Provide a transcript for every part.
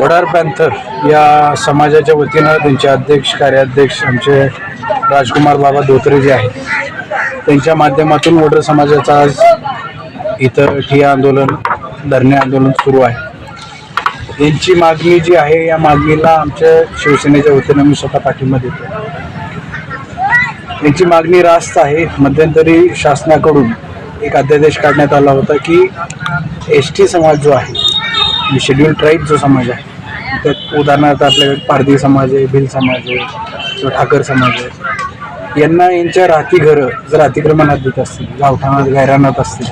वडार panther या समाजाच्या वतीनं त्यांचे अध्यक्ष कार्याध्यक्ष आमचे राजकुमार बाबा धोत्रे जे आहेत त्यांच्या माध्यमातून वडर समाजाचा आज इथं ठिया आंदोलन धरणे आंदोलन सुरू आहे. यांची मागणी जी आहे या मागणीला आमच्या शिवसेनेच्या वतीनं मी स्वतः पाठिंबा देतो. याची मागणी रास्त आहे. मध्यंतरी शासनाकडून एक अध्यादेश काढण्यात आला होता की एस टी समाज जो आहे म्हणजे शेड्यूल ट्राईब जो समाज आहे त्यात उदाहरणार्थ आपल्याकडे पारधी समाज आहे भिल समाज आहे किंवा ठाकर समाज आहे यांना यांच्या राहती घरं जर अतिक्रमणात देत असतील गावठाणात गायरानात असतील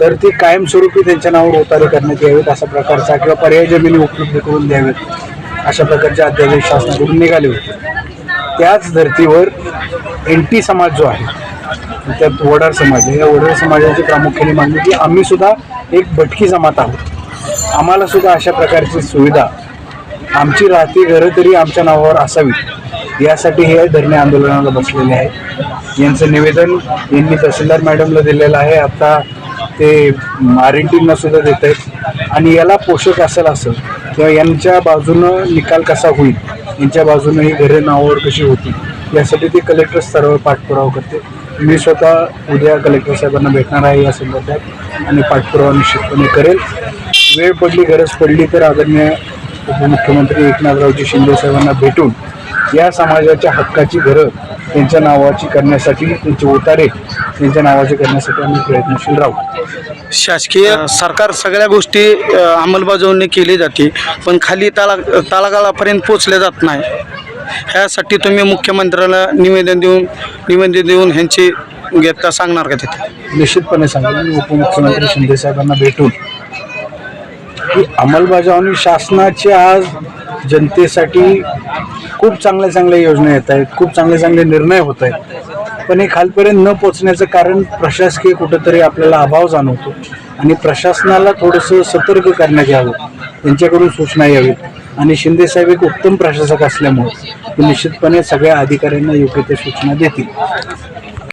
तर ती कायमस्वरूपी त्यांच्या नावावर उतारे करण्यात यावेत अशा प्रकारचा किंवा पर्याय जमिनी उपलब्ध करून द्यावेत अशा प्रकारचे अध्यादेश शासनाकडून निघाले होते. त्याच धर्तीवर एन टी समाज जो आहे त्यात वडार समाज आहे. या वडार समाजाची प्रामुख्याने मागणी की आम्ही सुद्धा एक भटकी जमात आहोत. आम्हाला सुद्धा अशा प्रकारची सुविधा आमची राहती घरं तरी आमच्या नावावर असावीत यासाठी हे धरणे आंदोलनाला बसलेले आहे यांचं निवेदन यांनी तहसीलदार मॅडमला दिलेलं आहे. आता ते आर एन टींना सुद्धा देत आहेत. आणि याला पोषक असेल असं किंवा यांच्या बाजूनं निकाल कसा होईल यांच्या बाजूनं ही घरे नावावर कशी होतील यासाठी ते कलेक्टर स्तरावर पाठपुरावा करते. मी स्वतः उद्या कलेक्टर साहेबांना भेटणार आहे या संदर्भात आणि पाठपुरावा निश्चितपणे करेल. वेळ पडली गरज पडली तर आदरणीय उपमुख्यमंत्री एकनाथरावजी शिंदे साहेबांना भेटून या समाजाच्या हक्काची घरं त्यांच्या नावाची करण्यासाठी त्यांचे उतारे त्यांच्या नावाचे करण्यासाठी आम्ही प्रयत्नशील राहू. शासकीय सरकार सगळ्या गोष्टी अंमलबजावणी केली जाते पण खाली तळा तळागाळापर्यंत पोचले जात नाही. ह्यासाठी तुम्ही मुख्यमंत्र्याला निवेदन देऊन निवेदन देऊन ह्यांची घेता सांगणार का तिथे? निश्चितपणे सांगेल उपमुख्यमंत्री शिंदे साहेबांना भेटून. की अंमलबजावणी शासनाची आज जनतेसाठी खूप चांगल्या चांगल्या योजना येत आहेत. खूप चांगले चांगले निर्णय होत आहेत. पण हे खालपर्यंत न पोचण्याचं कारण प्रशासकीय कुठंतरी आपल्याला अभाव जाणवतो. आणि प्रशासनाला थोडंसं सतर्क करण्यात यावं. त्यांच्याकडून सूचना यावी आणि शिंदे साहेब एक उत्तम प्रशासक असल्यामुळे ते निश्चितपणे सगळ्या अधिकाऱ्यांना योग्य त्या सूचना देतील.